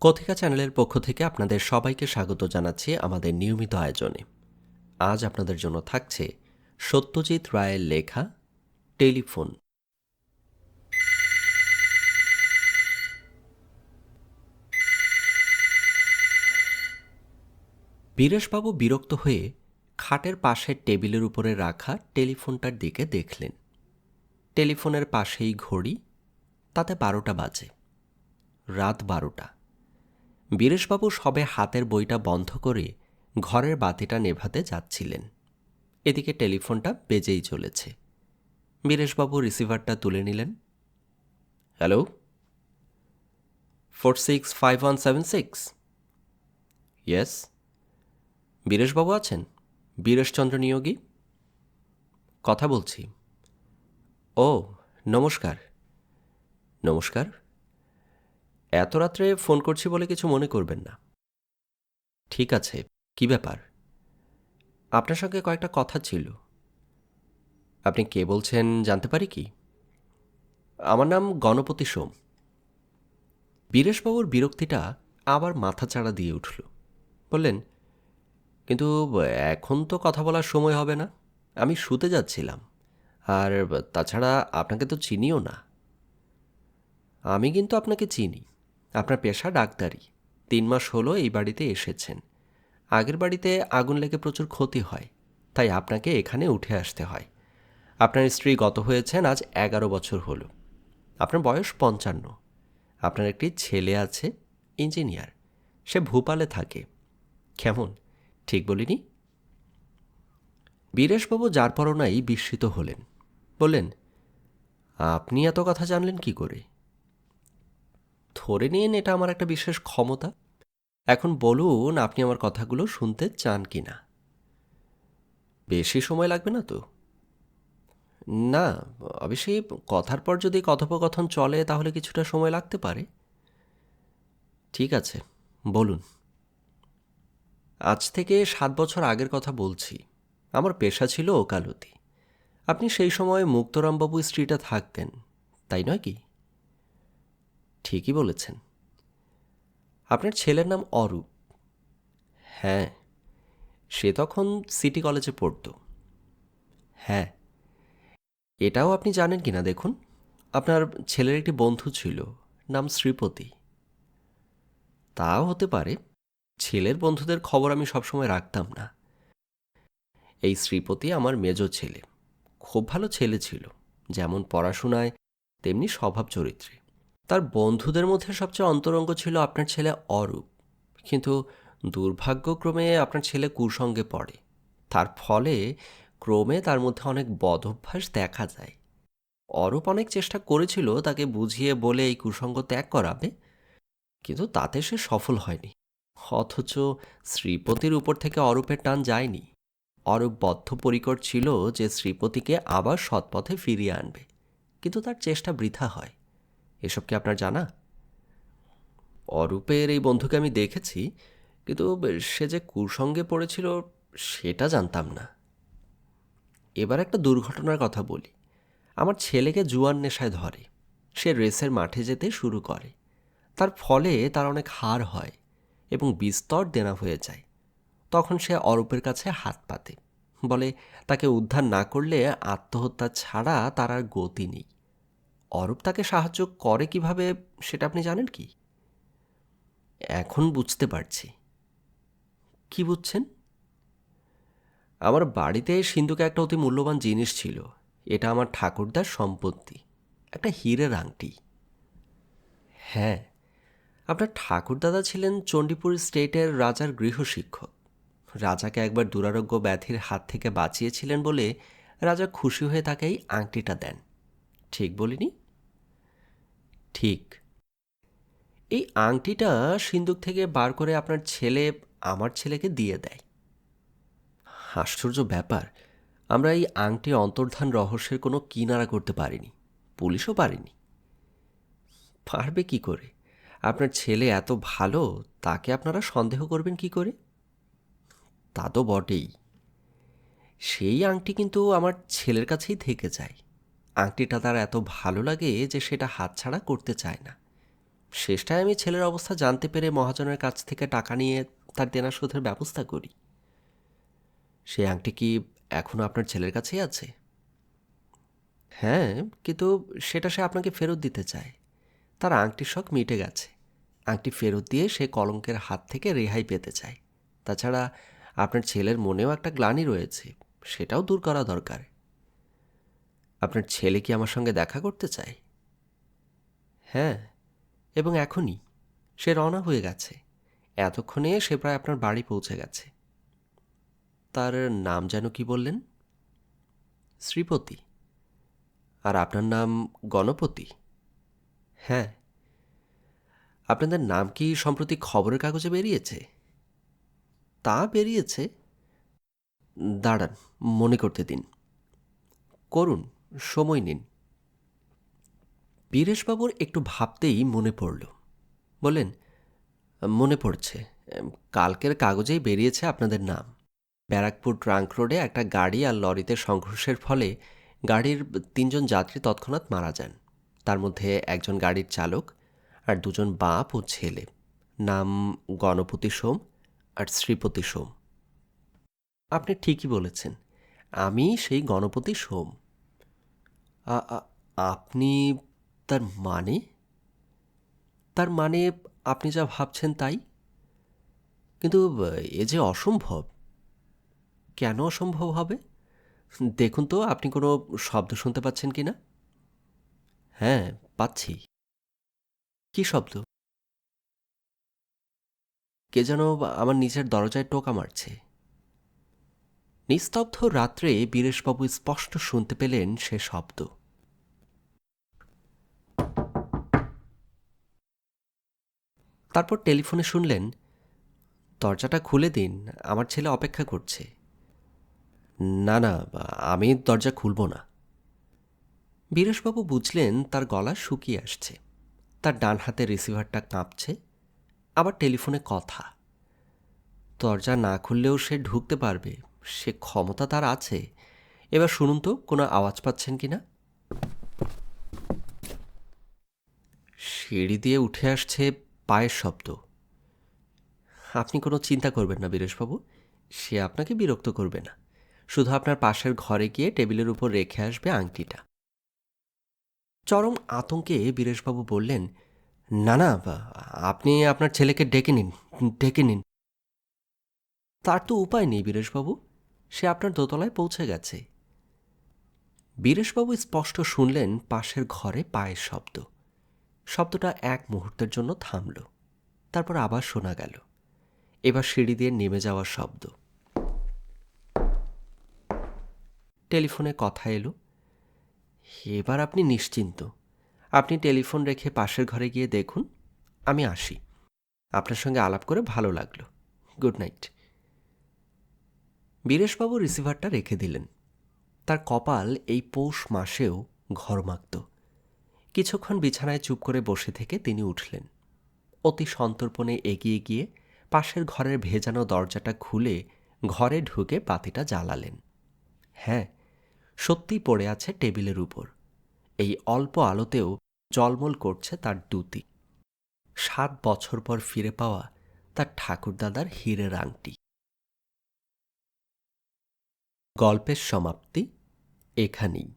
কথিকা চ্যানেলের পক্ষ থেকে আপনাদের সবাইকে স্বাগত জানাচ্ছি আমাদের নিয়মিত আয়োজনে। আজ আপনাদের জন্য থাকছে সত্যজিৎ রায়ের লেখা টেলিফোন। বীরেশবাবু বিরক্ত হয়ে খাটের পাশের টেবিলের উপরে রাখা টেলিফোনটার দিকে দেখলেন। টেলিফোনের পাশেই ঘড়ি, তাতে বারোটা বাজে। রাত বারোটা। বীরেশবাবু সবে হাতের বইটা বন্ধ করে ঘরের বাতিটা নেভাতে যাচ্ছিলেন। এদিকে টেলিফোনটা বেজেই চলেছে। বীরেশবাবু রিসিভারটা তুলে নিলেন। Hello? Four six five one seven six. Yes? Bireshbabu আছেন? বীরেশচন্দ্র নিয়োগী? কথা বলছি। ও, নমস্কার। নমস্কার। এত রাত্রে ফোন করছি বলে কিছু মনে করবেন না। ঠিক আছে, কি ব্যাপার? আপনার সঙ্গে কয়েকটা কথা ছিল। আপনি কে বলছেন জানতে পারি কি? আমার নাম গণপতি সোম। বীরেশবাবুর বিরক্তিটা আবার মাথা চাড়া দিয়ে উঠল। বললেন, কিন্তু এখন তো কথা বলার সময় হবে না। আমি শুতে যাচ্ছিলাম। আর তাছাড়া আপনাকে তো চিনিও না। আমি কিন্তু আপনাকে চিনি। আপনার পেশা ডাক্তারি। তিন মাস হলো এই বাড়িতে এসেছেন। আগের বাড়িতে আগুন লেগে প্রচুর ক্ষতি হয়, তাই আপনাকে এখানে উঠে আসতে হয়। আপনার স্ত্রী গত হয়েছেন আজ এগারো বছর হলো। আপনার বয়স পঞ্চান্ন। আপনার একটি ছেলে আছে, ইঞ্জিনিয়ার। সে ভূপালে থাকে। কেমন? ঠিক বলিনি? বীরেশবাবু যার পরনাই বিস্মিত হলেন। বললেন, আপনি এত কথা জানলেন কি করে? ধরে নিন এটা আমার একটা বিশেষ ক্ষমতা। এখন বলুন আপনি আমার কথাগুলো শুনতে চান কি না বেশি সময় লাগবে না তো? না অবশ্যই কথার পর যদি কথোপকথন চলে তাহলে কিছুটা সময় লাগতে পারে। ঠিক আছে, বলুন। আজ থেকে সাত বছর আগের কথা বলছি। আমার পেশা ছিল ওকালতি। আপনি সেই সময় মুক্তরামবাবু স্ত্রীটা থাকতেন, তাই নয় কি? ঠিকই বলেছেন। আপনার ছেলের নাম অরূপ। হ্যাঁ সে তখন সিটি কলেজে পড়ত। হ্যাঁ এটাও আপনি জানেন কি না দেখুন। আপনার ছেলের একটি বন্ধু ছিল, নাম শ্রীপতি। তাও হতে পারে, ছেলের বন্ধুদের খবর আমি সবসময় রাখতাম না। এই শ্রীপতি আমার মেজ ছেলে, খুব ভালো ছেলে ছিল। যেমন পড়াশোনায়, তেমনি স্বভাব চরিত্রে তার বন্ধুদের মধ্যে সবচেয়ে অন্তরঙ্গ ছিল আপনার ছেলে অরূপ। কিন্তু দুর্ভাগ্যক্রমে আপনার ছেলে কুসঙ্গে পড়ে। তার ফলে ক্রমে তার মধ্যে অনেক বদভ্যাস দেখা যায়। অরূপ অনেক চেষ্টা করেছিল তাকে বুঝিয়ে বলে এই কুসঙ্গ ত্যাগ করাবে, কিন্তু তাতে সে সফল হয়নি। অথচ শ্রীপতির উপর থেকে অরূপের টান যায়নি। অরূপ বদ্ধপরিকর ছিল যে শ্রীপতিকে আবার সৎপথে ফিরিয়ে আনবে, কিন্তু তার চেষ্টা বৃথা হয়। এসব কি আপনার জানা? অরূপের এই বন্ধুকে আমি দেখেছি, কিন্তু সে যে কুসঙ্গে পড়েছিল সেটা জানতাম না। এবার একটা দুর্ঘটনার কথা বলি। আমার ছেলেকে জুয়ান নেশায় ধরে। সে রেসের মাঠে যেতে শুরু করে। তার ফলে তার অনেক হার হয় এবং বিস্তর দেনা হয়ে যায়। তখন সে অরূপের কাছে হাত পাতে। বলে, তাকে উদ্ধার না করলে আত্মহত্যা ছাড়া তার আর গতি নেই। অরূপ তাকে সাহায্য করে কীভাবে সেটা আপনি জানেন কি? এখন বুঝতে পারছি। কি বুঝছেন? আমার বাড়িতে সিন্ধুকে একটা অতি মূল্যবান জিনিস ছিল। এটা আমার ঠাকুরদার সম্পত্তি। একটা হীরের আংটি। হ্যাঁ আপনার ঠাকুরদাদা ছিলেন চণ্ডীপুর স্টেটের রাজার গৃহশিক্ষক। রাজাকে একবার দুরারোগ্য ব্যাধির হাত থেকে বাঁচিয়েছিলেন বলে রাজা খুশি হয়ে তাকে এই আংটিটা দেন। ঠিক বলিনি? ঠিক। এই আংটিটা সিন্দুক থেকে বার করে আপনার ছেলে, আমার ছেলেকে দিয়ে দেয়। আশ্চর্য ব্যাপার, আমরা এই আংটি অন্তর্ধান রহস্যের কোনো কিনারা করতে পারিনি, পুলিশও পারেনি। পারবে কি করে? আপনার ছেলে এত ভালো, তাকে আপনারা সন্দেহ করবেন কি করে? তা তো বটেই। সেই আংটি কিন্তু আমার ছেলের কাছেই থেকে যায়। আংটিটা তার এত ভালো লাগে যে সেটা হাতছাড়া করতে চায় না। শেষটায় আমি ছেলের অবস্থা জানতে পেরে মহাজনের কাছ থেকে টাকা নিয়ে তার দেনা শোধের ব্যবস্থা করি। সে আংটি কি এখনও আপনার ছেলের কাছেই আছে? হ্যাঁ কিন্তু সেটা সে আপনাকে ফেরত দিতে চায়। তার আংটির শখ মিটে গেছে। আংটি ফেরত দিয়ে সে কলঙ্কের হাত থেকে রেহাই পেতে চায়। তাছাড়া আপনার ছেলের মনেও একটা গ্লানি রয়েছে, সেটাও দূর করা দরকার। আপনার ছেলে কি আমার সঙ্গে দেখা করতে চায়? হ্যাঁ এবং এখনই। সে রওনা হয়ে গেছে। এতক্ষণে সে প্রায় আপনার বাড়ি পৌঁছে গেছে। তার নাম যেন কি বললেন? শ্রীপতি। আর আপনার নাম গণপতি? হ্যাঁ। আপনাদের নাম কি সম্প্রতি খবরের কাগজে বেরিয়েছে? তা বেরিয়েছে। দাঁড়ান, মনে করতে দিন। করুন। সময় নিন। বীরেশবাবুর একটু ভাবতেই মনে পড়ল। বললেন, মনে পড়ছে। কালকের কাগজেই বেরিয়েছে আপনাদের নাম। ব্যারাকপুর ট্রাঙ্ক রোডে একটা গাড়ি আর লরিতে সংঘর্ষের ফলে গাড়ির তিনজন যাত্রী তৎক্ষণাৎ মারা যান। তার মধ্যে একজন গাড়ির চালক আর দুজন বাপ ও ছেলে। নাম গণপতি সোম আর শ্রীপতি সোম। আপনি ঠিকই বলেছেন। আমি সেই গণপতি সোম। আপনি তার মানে? তার মানে আপনি যা ভাবছেন তাই? কিন্তু, এ যে অসম্ভব। কেন অসম্ভব হবে? দেখুন তো, আপনি কোনো শব্দ শুনতে পাচ্ছেন কি না? হ্যাঁ পাচ্ছি। কি শব্দ? কে যেন আমার নিজের দরজায় টোকা মারছে। নিস্তব্ধ রাত্রে বীরেশবাবু স্পষ্ট শুনতে পেলেন সে শব্দ। তারপর টেলিফোনে শুনলেন, দরজাটা খুলে দিন, আমার ছেলে অপেক্ষা করছে। না না, আমি দরজা খুলব না। বীরেশবাবু বুঝলেন তার গলা শুকিয়ে আসছে, তার ডান হাতে রিসিভারটা কাঁপছে, আবার টেলিফোনে কথা। দরজা না খুললেও সে ঢুকতে পারবে, সে ক্ষমতা তার আছে। এবার শুনুন তো, কোনো আওয়াজ পাচ্ছেন কি না? সিঁড়ি দিয়ে উঠে আসছে পায়ের শব্দ। আপনি কোনো চিন্তা করবেন না বীরেশবাবু, সে আপনাকে বিরক্ত করবে না। শুধু আপনার পাশের ঘরে গিয়ে টেবিলের উপর রেখে আসবে আংটিটা। চরম আতঙ্কে বীরেশবাবু বললেন, না না আপনি আপনার ছেলেকে ডেকে নিন ডেকে নিন। তার তো উপায় নেই বীরেশবাবু, সে আপনার দোতলায় পৌঁছে গেছে। বীরেশবাবু স্পষ্ট শুনলেন পাশের ঘরে পায়ের শব্দ। শব্দটা এক মুহূর্তের জন্য থামল। তারপর আবার শোনা গেল। এবার সিঁড়ি দিয়ে নেমে যাওয়ার শব্দ। টেলিফোনে কথা এলো। এবার আপনি নিশ্চিন্ত। আপনি টেলিফোন রেখে পাশের ঘরে গিয়ে দেখুন, আমি আসি। আপনার সঙ্গে আলাপ করে ভালো লাগল। Good night. বীরেশবাবু রিসিভারটা রেখে দিলেন। তার কপাল এই পৌষ মাসেও ঘরমাক্ত। কিছুক্ষণ বিছানায় চুপ করে বসে থেকে তিনি উঠলেন। অতি সন্তর্পণে এগিয়ে গিয়ে পাশের ঘরের ভেজানো দরজাটা খুলে ঘরে ঢুকে বাতিটা জ্বালালেন। হ্যাঁ সত্যিই পড়ে আছে টেবিলের উপর। এই অল্প আলোতেও জলমল করছে তার দুতি। সাত বছর পর ফিরে পাওয়া তার ঠাকুরদাদার হীরের আংটি। গল্পের সমাপ্তি এখানেই।